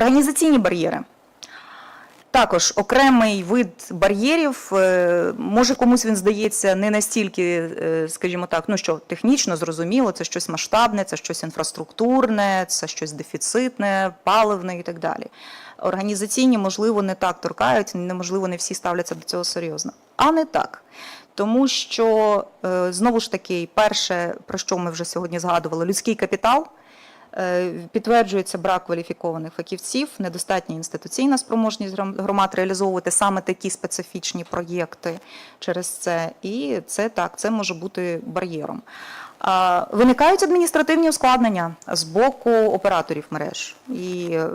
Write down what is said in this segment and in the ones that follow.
Організаційні бар'єри. Також окремий вид бар'єрів, е, може комусь він здається не настільки, е, скажімо так, ну що технічно зрозуміло, це щось масштабне, це щось інфраструктурне, це щось дефіцитне, паливне і так далі. Організаційні, можливо, не так торкають, неможливо, не всі ставляться до цього серйозно. А не так. Тому що, е, знову ж таки, перше, про що ми вже сьогодні згадували, людський капітал. Е, Підтверджується брак кваліфікованих фахівців, недостатня інституційна спроможність громад реалізовувати саме такі специфічні проєкти через це. І це так, це може бути бар'єром. Виникають адміністративні ускладнення з боку операторів мереж і е,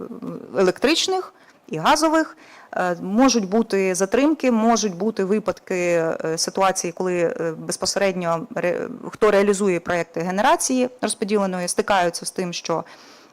електричних, і газових. Е, Можуть бути затримки, можуть бути випадки е, ситуації, коли е, безпосередньо ре- хто реалізує проекти генерації розподіленої, стикаються з тим, що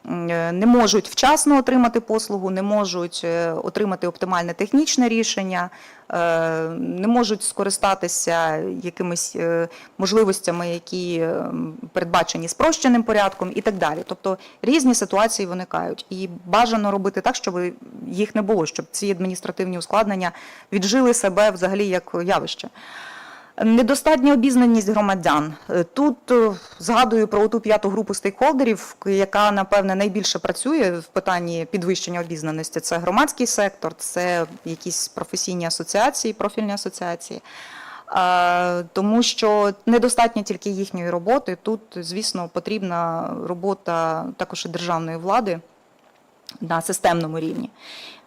не можуть вчасно отримати послугу, не можуть е, отримати оптимальне технічне рішення, е, не можуть скористатися якимись е, можливостями, які е, передбачені спрощеним порядком і так далі. Тобто різні ситуації виникають. І бажано робити так, щоб їх не було, щоб ці адміністративні ускладнення віджили себе взагалі як явище. Недостатня обізнаність громадян. Е, Тут е, згадую про ту п'яту групу стейкхолдерів, яка напевне найбільше працює в питанні підвищення обізнаності. Це громадський сектор, це якісь професійні асоціації, профільні асоціації. Тому що недостатньо тільки їхньої роботи. Тут, звісно, потрібна робота також і державної влади на системному рівні.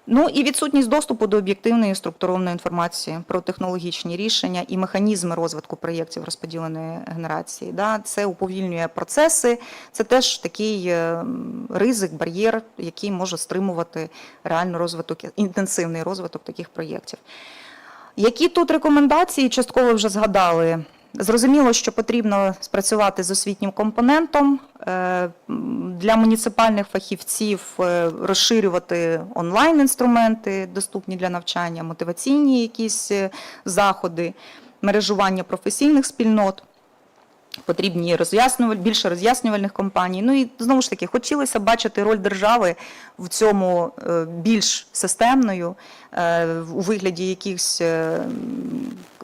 Ну і відсутність доступу до об'єктивної структурованої інформації про технологічні рішення і механізми розвитку проєктів розподіленої генерації. Да, це уповільнює процеси. Це теж такий е, ризик, бар'єр, який може стримувати реально розвиток, інтенсивний розвиток таких проєктів. Які тут рекомендації частково вже згадали? Зрозуміло, що потрібно спрацювати з освітнім компонентом е, для муніципальних фахівців, е, розширювати онлайн-інструменти, доступні для навчання, мотиваційні якісь е, заходи, мережування професійних спільнот. Потрібні роз'яснюваль, більше роз'яснювальних компаній. Ну і знову ж таки, хотілося бачити роль держави в цьому е, більш системною, е, у вигляді якихось е,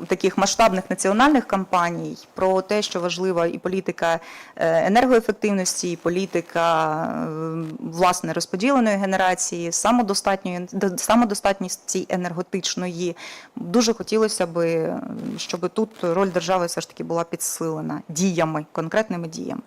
таких масштабних національних кампаній про те, що важлива і політика е, енергоефективності, і політика е, власне розподіленої генерації, самодостатньої до- самодостатності енергетичної. Дуже хотілося б, щоб тут роль держави все ж таки була підсилена діями, конкретними діями.